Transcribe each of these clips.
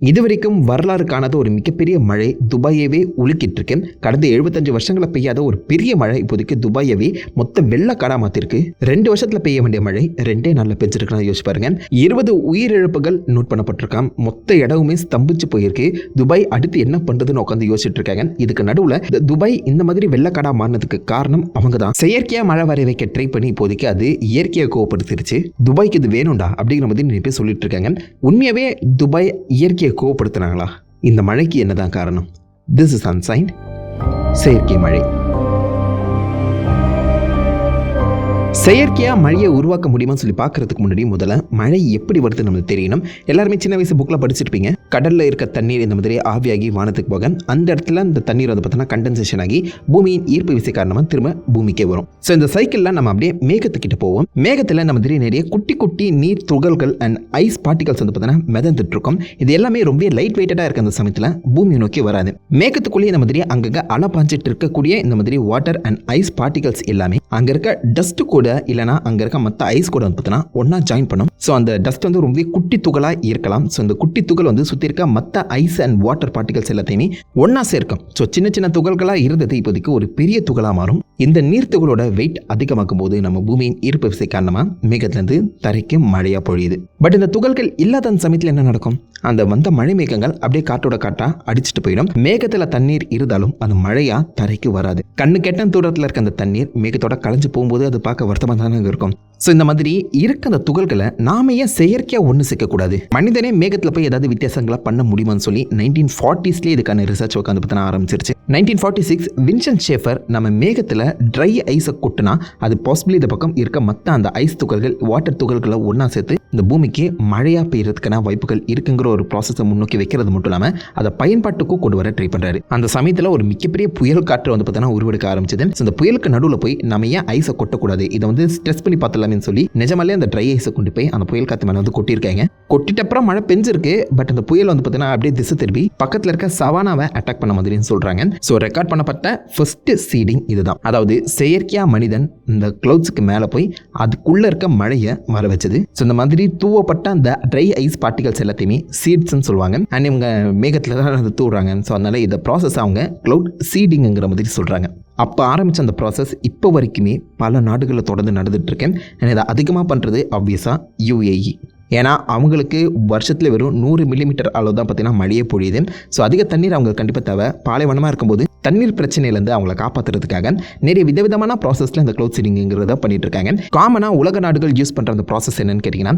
இதுவரைக்கும் வரலாறு காணாத ஒரு மிகப்பெரிய மழை துபாயவே உலுக்கிட்டு இருக்கு கடந்த எழுபத்தஞ்சு வருஷங்களை பெய்யாத ஒரு பெரிய மழை இப்போதைக்கு துபாயவே மொத்த வெள்ளக்காடா மாத்திருக்கு ரெண்டு வருஷத்துல பெய்ய வேண்டிய மழை ரெண்டே நாளில் பெஞ்சிருக்குன்னு யோசிச்சு பாருங்க. இருபது உயிரிழப்புகள் நோட் பண்ணப்பட்டிருக்கான் மொத்த இடமுமே ஸ்தம்பிச்சு போயிருக்கு. துபாய் அடுத்து என்ன பண்றதுன்னு உட்காந்து யோசிச்சுட்டு இருக்காங்க. இதுக்கு நடுவுல துபாய் இந்த மாதிரி வெள்ளக்காடா மாறினதுக்கு காரணம் அவங்க தான் செயற்கையா மழை வர வைக்க ட்ரை பண்ணி இப்போதைக்கு அது இயற்கையை கோவப்படுத்திருச்சு. துபாய்க்கு இது வேணும்டா அப்படிங்கிற மாதிரி நிறைய பேர் சொல்லிட்டு இருக்காங்க. உண்மையாவே துபாய் இயற்கை இயற்கையை கோவப்படுத்துனாங்களா? இந்த மழைக்கு என்னதான் காரணம்? திஸ் இஸ் அன்சைன்ட் செயற்கை மழை. செயற்கையாக மழையை உருவாக்க முடியுமான்னு சொல்லி பார்க்கறதுக்கு முன்னாடி முதல்ல மழை எப்படி வருது நம்மளுக்கு தெரியணும். எல்லாருமே சின்ன வயசு புக்கில் படிச்சிருப்பீங்க கடலில் இருக்க தண்ணீர் இந்த மாதிரி ஆவியாகி வானத்துக்கு போக அந்த இடத்துல இந்த தண்ணீர் வந்து பார்த்தோன்னா கண்டென்சேஷன் ஆகி பூமியின் ஈர்ப்பு விசை காரணமாக திரும்ப பூமிக்கே வரும். ஸோ இந்த சைக்கிளில் நம்ம அப்படியே மேகத்துக்கிட்ட போவோம். மேகத்தில் நம்ம தெரிய நிறைய குட்டி குட்டி நீர் துகள்கள் அண்ட் ஐஸ் பார்ட்டிகல்ஸ் வந்து பார்த்தோன்னா மிதந்துட்டு இருக்கும் இது எல்லாமே ரொம்ப லைட் வெயிட்டடாக இருக்க அந்த சமயத்தில் பூமியை நோக்கி வராது. மேகத்துக்குள்ளேயே இந்த மாதிரி அங்கங்கே அலை பாஞ்சிட்டு இருக்கக்கூடிய இந்த மாதிரி வாட்டர் அண்ட் ஐஸ் பார்ட்டிகல்ஸ் எல்லாமே அங்கே இருக்க டஸ்ட் கூட இல்லைனா அங்கே இருக்க மற்ற ஐஸ் கூட வந்து பார்த்தோன்னா ஒன்றா ஜாயின் பண்ணும். ஸோ அந்த டஸ்ட் வந்து ரொம்ப குட்டி துகளாக இருக்கலாம். ஸோ இந்த குட்டி துகள் வந்து சுற்றி இருக்க மற்ற ஐஸ் அண்ட் வாட்டர் பார்ட்டிகல்ஸ் எல்லாத்தையுமே ஒன்றா சேர்க்கும். ஸோ சின்ன சின்ன துகள்களாக இருந்தது இப்போதைக்கு ஒரு பெரிய துகளாக மாறும். இந்த நீர்த்துகளோட வெயிட் அதிகமாக்கும் போது நம்ம பூமியின் ஈர்ப்பு விசை காரணமாக மேகத்துலேருந்து தரைக்கு மழையாக பொழியுது. பட் இந்த துகள்கள் இல்லாத அந்த சமயத்தில் என்ன நடக்கும்? அந்த வந்த மழை மேகங்கள் அப்படியே காட்டோட காட்டா அடிச்சுட்டு போயிடும். மேகத்தில் தண்ணீர் இருந்தாலும் அது மழையா தரைக்கு வராது. கண்ணு கெட்ட தூரத்தில் இருக்க அந்த தண்ணீர் மேகத்தோட களைஞ்சு போகும்போது அது பார்க்க வருத்தமாக தானே இருக்கும். ஸோ இந்த மாதிரி இருக்க அந்த துகள்களை நாம ஏன் செயற்கையாக ஒன்று சேர்க்கக்கூடாது? மனிதனே மேகத்தில் போய் ஏதாவது வித்தியாசங்களை பண்ண முடியுமான்னு சொல்லி நைன்டீன் ஃபார்ட்டிஸ்லேயே இதுக்கான ரிசர்ச் உட்காந்து பற்றின ஆரம்பிச்சிருச்சு. Nineteen forty six Vincent Schaefer நம்ம மேகத்தில் ட்ரை ஐஸை கொட்டினா அது பாசிபிளி இந்த பக்கம் இருக்க மற்ற அந்த ஐஸ் துகள்கள் வாட்டர் துகள்களை ஒன்றா சேர்த்து இந்த பூமிக்கு மழையாக பெய்யறதுக்கான வாய்ப்புகள் இருக்குங்கிற ஒரு ப்ராசஸை முன்னோக்கி வைக்கிறது மட்டும் இல்லாமல் அதை பயன்பாட்டுக்கும் கொண்டு வர ட்ரை பண்ணுறாரு அந்த சமயத்தில் ஒரு மிகப்பெரிய புயல் காற்று வந்து பார்த்தீங்கன்னா உருவெடுக்க ஆரம்பிச்சது. ஸோ இந்த புயலுக்கு நடுவில் போய் நம்ம ஏன் ஐஸை கொட்டக்கூடாது? இதை வந்து ஸ்ட்ரெஸ் பண்ணி பார்த்தலாமே சொல்லி நிஜமாலே அந்த ட்ரை ஐஸை கொண்டு போய் அந்த புயல் காற்று மேலே வந்து கொட்டியிருக்காங்க. கொட்டிட்ட அப்புறம் மழை பெஞ்சிருக்கு பட் அந்த புயல் வந்து பார்த்தீங்கன்னா அப்படியே திசை திருப்பி பக்கத்தில் இருக்க சவானாவை அட்டாக் பண்ண மாதிரின்னு சொல்கிறாங்க ஸோ ரெக்கார்ட் பண்ணப்பட்ட ஃபர்ஸ்ட் சீடிங் இதுதான். அதாவது செயற்கையாக மனிதன் இந்த க்ளவுட்ஸுக்கு மேலே போய் அதுக்குள்ளே இருக்க மழையை வர வச்சது. ஸோ இந்த மாதிரி தூவப்பட்ட அந்த ட்ரை ஐஸ் பார்ட்டிகல்ஸ் எல்லாத்தையுமே சீட்ஸ்ன்னு சொல்லுவாங்க. அண்ட் இவங்க மேகத்தில் தான் அதை தூடுறாங்க ஸோ அதனால் இதை ப்ராசஸ் அவங்க க்ளவுட் சீடிங்குங்கிற மாதிரி சொல்கிறாங்க அப்போ ஆரம்பித்த அந்த ப்ராசஸ் இப்போ வரைக்குமே பல நாடுகளில் தொடர்ந்து நடந்துகிட்ருக்கேன் அண்ட் இதை அதிகமாக பண்ணுறது ஆப்வியஸாக யூஏஇ ஏன்னா அவங்களுக்கு வருஷத்தில் வெறும் நூறு மில்லிமீட்டர் அளவு தான் பார்த்தீங்கன்னா மழையே பொழியுது. ஸோ அதிக தண்ணீர் அவங்களுக்கு கண்டிப்பாக தேவை. பாலைவனமாக இருக்கும்போது தண்ணீர் பிரச்சனையிலேருந்து அவங்கள காப்பாற்றுறதுக்காக நிறைய விதவிதமான ப்ராசஸில் இந்த க்ளோத் சீடிங்கிறத பண்ணிட்டு இருக்காங்க. காமனாக உலக நாடுகள் யூஸ் பண்ணுற அந்த ப்ராசஸ் என்னன்னு கேட்டிங்கன்னா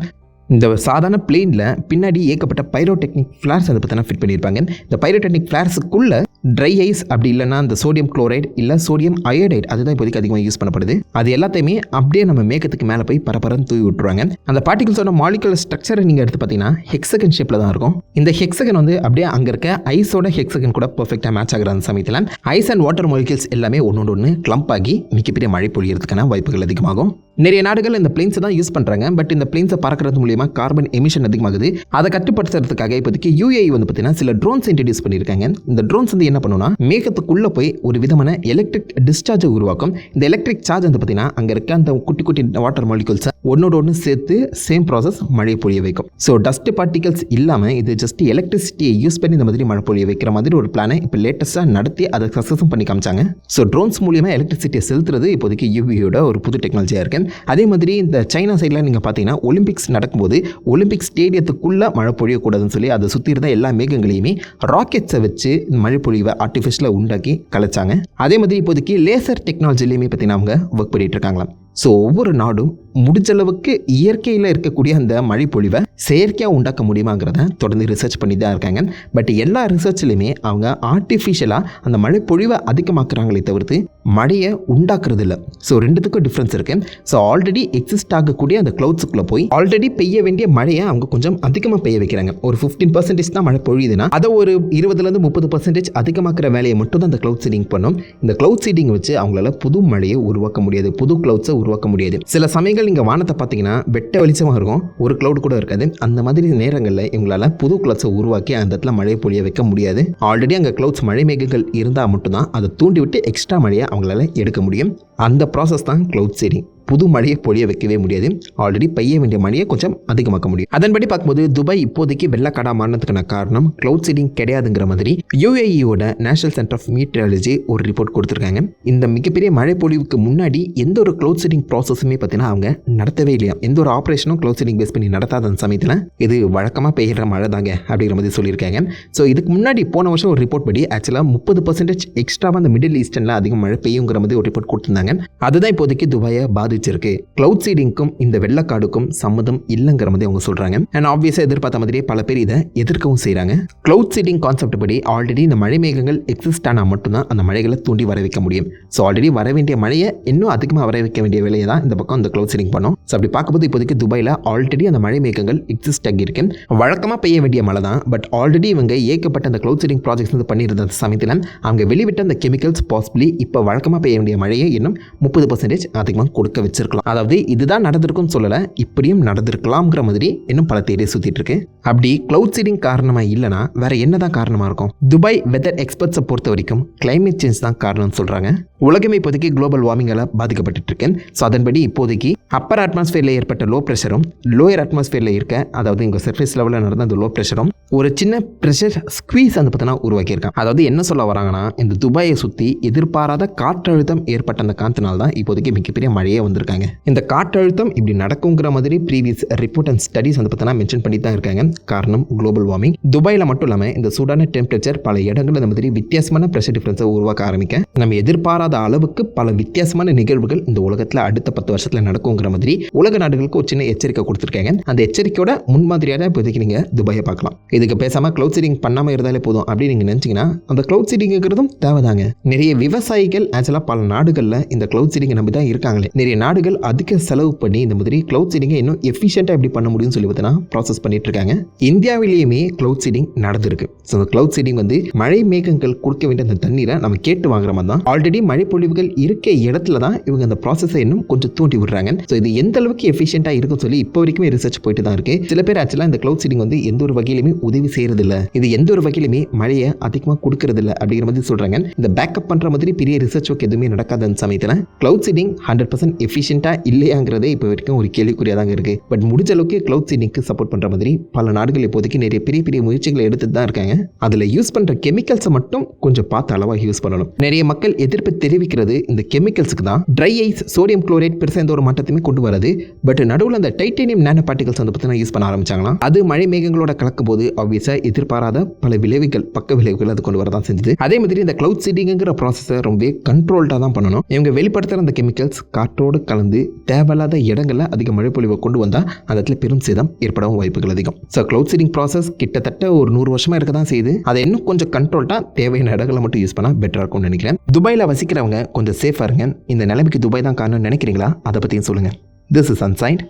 இந்த சாதாரண பிளேனில் பின்னாடி ஏகப்பட்ட பைரோடெக்னிக் ஃப்ளார்ஸ் அதை பற்றினா ஃபிட் பண்ணியிருப்பாங்க. இந்த பைரோடெக்னிக் ஃப்ளார்ஸுக்குள்ளே ட்ரை ஐஸ் அப்படி இல்லைன்னா இந்த சோடியம் குளோரைட் இல்லை சோடியம் அயோடைட் அதுதான் இப்போதைக்கு அதிகமாக யூஸ் பண்ணப்படுது. அது எல்லாத்தையுமே அப்படியே நம்ம மேகத்துக்கு மேலே போய் பரபரன்னு தூவி விட்டுருவாங்க. அந்த பார்ட்டிகல்ஸோட மாலிகுலர் ஸ்ட்ரக்சரை நீங்கள் எடுத்து பார்த்தீங்கன்னா ஹெக்ஸகன் ஷேப்பில் தான் இருக்கும். இந்த ஹெக்ஸகன் வந்து அப்படியே அங்கே இருக்க ஐஸோட ஹெக்ஸகன் கூட பர்ஃபெக்டாக மேட்ச் ஆகிற அந்த சமயத்தில் ஐஸ் அண்ட் வாட்டர் மாலிகுல்ஸ் எல்லாமே ஒன்று ஒன்று கிளம்ப் ஆகி மிகப்பெரிய மழை பொழியறதுக்கான வாய்ப்புகள் அதிகமாகும். நிறைய நாடுகள் இந்த பிளேன்ஸை தான் யூஸ் பண்ணுறாங்க பட் இந்த பிளேன்ஸை பறக்கிறது மூலியமாக கார்பன் எமிஷன் அதிகமாகுது. அதை கட்டுப்படுத்துறதுக்காக இப்போதைக்கு யூஏஇ வந்து பார்த்தீங்கன்னா சில ட்ரோன்ஸ் இன்ட்ரடியூஸ் பண்ணியிருக்காங்க. இந்த ட்ரோன்ஸ் வந்து என்ன பண்ணுன்னா மேகத்துக்குள்ளே போய் ஒரு விதமான எலக்ட்ரிக் டிஸ்சார்ஜை உருவாக்கும். இந்த எலக்ட்ரிக் சார்ஜ் வந்து பார்த்தீங்கன்னா அங்கே இருக்க அந்த குட்டி குட்டி வாட்டர் மாலிகூல்ஸை ஒன்னோட ஒன்று சேர்த்து சேம் ப்ராசஸ் மழை பொழிய வைக்கும். ஸோ டஸ்ட் பார்ட்டிகல்ஸ் இல்லாமல் இது ஜஸ்ட் எலக்ட்ரிசிட்டியை யூஸ் பண்ணி இந்த மாதிரி மழை பொழிய வைக்கிற மாதிரி ஒரு பிளானை இப்போ லேட்டஸ்ட்டாக நடத்தி அதை சக்ஸஸும் பண்ணி காமிச்சாங்க. ஸோ ட்ரோன்ஸ் மூலியமாக எலக்ட்ரிசிட்டியை செலுத்துறது இப்போதைக்கு யூவியோட ஒரு புது டெக்னாலஜியாக இருக்கு. அதே மாதிரி இந்த சைனா சைடில் நீங்கள் பார்த்தீங்கன்னா ஒலிம்பிக்ஸ் நடக்கும்போது ஒலிம்பிக் ஸ்டேடியத்துக்குள்ளே மழை பொழியக்கூடாதுன்னு சொல்லி அதை சுற்றி இருந்த எல்லா மேகங்களையுமே ராக்கெட்ஸை வச்சு மழை பொழிவை ஆர்டிஃபிஷியலாக உண்டாக்கி கலைச்சாங்க. அதே மாதிரி இப்போதைக்கு லேசர் டெக்னாலஜிலையுமே பார்த்தீங்கன்னா அவங்க ஒர்க் பண்ணிகிட்டு இருக்காங்களாம். ஸோ ஒவ்வொரு நாடும் முடிஞ்சளவுக்கு இயற்கையில் இருக்கக்கூடிய அந்த மழை பொழிவை செயற்கையாக உண்டாக்க முடியுமாங்கிறத தொடர்ந்து ரிசர்ச் பண்ணி தான் இருக்காங்க. பட் எல்லா ரிசர்ச்லையுமே அவங்க ஆர்டிஃபிஷியலாக அந்த மழை பொழிவை அதிகமாக்குறாங்களே தவிர்த்து மழையை உண்டாக்குறது இல்லை ஸோ ரெண்டுத்துக்கும் டிஃப்ரென்ஸ் இருக்குது ஸோ ஆல்ரெடி எக்ஸிஸ்ட் ஆகக்கூடிய அந்த க்ளவுட்ஸுக்குள்ளே போய் ஆல்ரெடி பெய்ய வேண்டிய மழையை அவங்க கொஞ்சம் அதிகமாக பெய்ய வைக்கிறாங்க. ஒரு ஃபிஃப்டீன் பர்சன்டேஜ் தான் மழை பொழியுதுன்னா அதை ஒரு இருபதுலேருந்து முப்பது பர்சன்டேஜ் அதிகமாக்குற வேலையை மட்டும் தான் அந்த க்ளவுட் சீடிங் பண்ணும். இந்த க்ளவுட் சீடிங் வச்சு அவங்களால புது மழையை உருவாக்க முடியாது. புது க்ளவுட்ஸை உருவாக்க முடியாது. சில சமயங்கள் நீங்கள் வானத்தை பார்த்தீங்கன்னா வெட்ட வெளிச்சமாக இருக்கும். ஒரு க்ளவுட் கூட இருக்காது. அந்த மாதிரி நேரங்களில் எங்களால் புது கிளவுட்ஸை உருவாக்கி அந்த இடத்துல மழையை பொழிய வைக்க முடியாது. ஆல்ரெடி அங்கே கிளவுட்ஸ் மழை மேகங்கள் இருந்தால் மட்டும்தான். அதை தூண்டிவிட்டு எக்ஸ்ட்ரா மழையை அவங்களால எடுக்க முடியும். அந்த ப்ராசஸ் தான் க்ளவுட் சீடிங் புது மழையை பொழிய வைக்கவே முடியாது. ஆல்ரெடி பெய்ய வேண்டிய மழையை கொஞ்சம் அதிகமாக்க முடியும். அதன்படி பார்க்கும்போது துபாய் இப்போதைக்கு வெள்ளக்காடா மாறினதுக்கான காரணம் க்ளவுட் சீடிங் கிடையாதுங்கிற மாதிரி யூஏஇயோட நேஷனல் சென்டர் ஆஃப் மீட்ரியாலஜி ஒரு ரிப்போர்ட் கொடுத்துருக்காங்க. இந்த மிகப்பெரிய மழை பொழிவுக்கு முன்னாடி எந்த ஒரு க்ளவுட் சீடிங் ப்ராசஸுமே பார்த்தீங்கன்னா அவங்க நடத்தவே இல்லையா? எந்த ஒரு ஆப்ரேஷனும் க்ளவுட் சீடிங் பேஸ் பண்ணி நடத்தாத அந்த சமயத்தில் இது வழக்கமாக பெய்கிற மழை தாங்க அப்படிங்கிற மாதிரி சொல்லியிருக்காங்க. ஸோ இதுக்கு முன்னாடி போன வருஷம் ஒரு ரிப்போர்ட் படி ஆக்சுவலாக முப்பது பர்சன்டேஜ் எக்ஸ்ட்ராவாக அந்த மிடில் ஈஸ்டர்னில் அதிகம் மழை பெய்யுங்கிற மாதிரி ஒரு ரிப்போர்ட் கொடுத்துருந்தாங்க. அதுதான் இப்போதைக்கு துபாயை பாதி பாதிச்சிருக்கு க்ளவுட் சீடிங்க்கும் இந்த வெள்ளக்காடுக்கும் சம்மதம் இல்லைங்கிற மாதிரி அவங்க சொல்கிறாங்க அண்ட் ஆப்வியஸாக எதிர்பார்த்த மாதிரியே பல பேர் இதை எதிர்க்கவும் செய்கிறாங்க க்ளவுட் சீடிங் கான்செப்ட் படி ஆல்ரெடி இந்த மழை மேகங்கள் எக்ஸிஸ்ட் ஆனால் மட்டும்தான் அந்த மழைகளை தூண்டி வர வைக்க முடியும். ஸோ ஆல்ரெடி வர வேண்டிய மழையை இன்னும் அதிகமாக வர வைக்க வேண்டிய வேலையை தான் இந்த பக்கம் இந்த கிளவுட் சீடிங் பண்ணும். ஸோ அப்படி பார்க்கும்போது இப்போதைக்கு துபாயில் ஆல்ரெடி அந்த மழை மேகங்கள் எக்ஸிஸ்ட் ஆகியிருக்கு வழக்கமாக பெய்ய வேண்டிய மழை தான். பட் ஆல்ரெடி இவங்க ஏற்கப்பட்ட அந்த க்ளவுட் சீடிங் ப்ராஜெக்ட்ஸ் வந்து பண்ணியிருந்த சமயத்தில் அவங்க வெளிவிட்ட அந்த கெமிக்கல்ஸ் பாசிபிளி இப்போ வழக்கமாக பெய்ய வேண்டிய மழையை இன்னும் முப்பது பர்சன்டேஜ் அதிகமாக கொடுக்க வச்சிருக்கலாம். அதாவது இதுதான் நடந்திருக்கும்னு சொல்லலை இப்படியும் நடந்திருக்கலாம்ங்கிற மாதிரி இன்னும் பல தேடி சுற்றிட்டு இருக்கு. அப்படி க்ளவுட் சீடிங் காரணமாக இல்லைனா வேற என்னதான் காரணமாக இருக்கும்? துபாய் வெதர் எக்ஸ்பர்ட்ஸை பொறுத்த வரைக்கும் கிளைமேட் சேஞ்ச் தான் காரணம்னு சொல்கிறாங்க உலகமே இப்போதைக்கு குளோபல் வார்மிங்கால் பாதிக்கப்பட்டு இருக்கு ஸோ அதன்படி இப்போதைக்கு அப்பர் அட்மாஸ்ஃபியரில் ஏற்பட்ட லோ ப்ரெஷரும் லோயர் அட்மாஸ்ஃபியரில் இருக்க அதாவது இங்கே சர்ஃபேஸ் லெவலில் நடந்த அந்த லோ ப்ரெஷரும் ஒரு சின்ன ப்ரெஷர் ஸ்குவீஸ் அந்த பார்த்தீங்கன்னா உருவாக்கியிருக்கான். அதாவது என்ன சொல்ல வராங்கன்னா இந்த துபாயை சுற்றி எதிர்பாராத காற்றழுத்தம் ஏற்பட்ட அந்த காத்தினால தான் இப்போதைக்கு மிகப்பெரிய மழையே வந்திருக்காங்க. இந்த காற்றழுத்தம் இப்படி நடக்குங்கிற மாதிரி ப்ரீவியஸ் ரிப்போர்ட் அண்ட் ஸ்டடிஸ் வந்து பார்த்தீங்கன்னா மென்ஷன் பண்ணி தான் இருக்காங்க. காரணம் குளோபல் வார்மிங் துபாயில் மட்டும் இல்லாமல் இந்த சூடான டெம்பரேச்சர் பல இடங்களில் இந்த மாதிரி வித்தியாசமான ப்ரெஷர் டிஃப்ரென்ஸை உருவாக்க ஆரம்பிக்க. நம்ம எதிர்பாராத அளவுக்கு பல வித்தியாசமான நிகழ்வுகள் இந்த உலகத்தில் அடுத்த பத்து வருஷத்தில் நடக்குங்கிற மாதிரி உலக நாடுகளுக்கு ஒரு சின்ன எச்சரிக்கை கொடுத்துருக்காங்க. அந்த எச்சரிக்கையோட முன்மாதிரியாக இப்போதைக்கு நீங்கள் துபாயை பார்க்கலாம். இதுக்கு பேசாமல் க்ளவுட் சீடிங் பண்ணாமல் இருந்தாலே போதும் அப்படின்னு நீங்கள் நினச்சிங்கன்னா அந்த க்ளவுட் சீடிங்கிறதும் தேவைதாங்க. நிறைய விவசாயிகள் ஆக்சுவலாக பல நாடுகளில் இந்த க்ளவுட் சீடிங்கை நம்பி தான் இருக்காங்களே. நிறைய நாடுகள் அதிக செலவு பண்ணி இந்த மாதிரி க்ளவுட் சீடிங்கை இன்னும் எஃபிஷியண்ட்டாக எப்படி பண்ண முடியும்னு சொல்லி பார்த்தீங்கன்னா ப்ராசஸ் பண்ணிட்டு இருக்காங்க இந்தியாவிலேயுமே க்ளவுட் சீடிங் நடந்திருக்கு. ஸோ அந்த க்ளவுட் சீடிங் வந்து மழை மேகங்கள் கொடுக்க வேண்டிய அந்த தண்ணீரை நம்ம கேட்டு வாங்குற மாதிரி தான் ஆல்ரெடி மழை மழைப்பொழிவுகள் இருக்க இடத்துல தான் இவங்க அந்த ப்ராசஸை இன்னும் கொஞ்சம் தூண்டி விடுறாங்க. ஸோ இது எந்த அளவுக்கு எஃபிஷியண்டாக இருக்கும் சொல்லி இப்போ வரைக்குமே ரிசர்ச் போயிட்டு தான் இருக்கு. சில பேர் ஆக்சுவலாக இந்த க்ளவுட் சீடிங் வந்து எந்த ஒரு வகையிலுமே உதவி செய்யறது இல்லை இது எந்த ஒரு வகையிலுமே மழையை அதிகமாக கொடுக்கறது இல்லை அப்படிங்கிற மாதிரி சொல்றாங்க. இந்த பேக்கப் பண்ற மாதிரி பெரிய ரிசர்ச் ஒர்க் எதுவுமே நடக்காத அந்த சமயத்தில் க்ளவுட் சீடிங் ஹண்ட்ரட் பர்சன்ட் எஃபிஷியண்டாக இல்லையாங்கிறதே இப்போ வரைக்கும் ஒரு கேள்விக்குறியாக தாங்க இருக்கு. பட் முடிஞ்ச அளவுக்கு க்ளவுட் சீடிங்க்கு சப்போர்ட் பண்ற மாதிரி பல நாடுகள் இப்போதைக்கு நிறைய பெரிய பெரிய முயற்சிகளை எடுத்துட்டு தான் இருக்காங்க. அதில் யூஸ் பண்ற கெமிக்கல்ஸை மட்டும் கொஞ்சம் பார்த்து அளவாக யூஸ் பண்ணணும். நிறைய மக்கள் எதிர்ப்பு தெரிவிக்கிறது இந்த கெமிக்கல்ஸுக்கு தான். ட்ரை ஐஸ் சோடியம் குளோரைட் பெருசாக எந்த ஒரு மாற்றத்தையுமே கொண்டு வராது பட் நடுவில் அந்த டைட்டேனியம் நேனோ பார்ட்டிகல்ஸ் வந்து பார்த்தீங்கன்னா யூஸ் பண்ண ஆரம்பிச்சாங்களாம். அது மழை மேகங்களோட கலக்கும் போது ஆப்வியஸாக எதிர்பாராத பல விளைவுகள் பக்க விளைவுகள் அது கொண்டு வரதான் செஞ்சது. அதே மாதிரி இந்த க்ளவுட் சீடிங்கிற ப்ராசஸை ரொம்ப கண்ட்ரோல்டாக தான் பண்ணணும். இவங்க வெளிப்படுத்துகிற அந்த கெமிக்கல்ஸ் காற்றோடு கலந்து தேவையில்லாத இடங்களில் அதிக மழை பொழிவை கொண்டு வந்தால் அந்த இடத்துல பெரும் சேதம் ஏற்படவும் வாய்ப்புகள் அதிகம். ஸோ க்ளவுட் சீடிங் ப்ராசஸ் கிட்டத்தட்ட ஒரு நூறு வருஷமாக இருக்க தான் செய்யுது. அதை இன்னும் கொஞ்சம் கண்ட்ரோல்டாக தேவையான இடங்களை மட்டும் யூஸ் பண்ணால் பெட்டராக இருக்கும்னு நினைக்கிறேன். துபாயில் நினைக்கிறவங்க கொஞ்சம் சேஃபாக இருங்க. இந்த நிலைமைக்கு துபாய் தான் காரணம்னு நினைக்கிறீங்களா? அதை பற்றியும் சொல்லுங்கள் this is ancient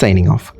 signing of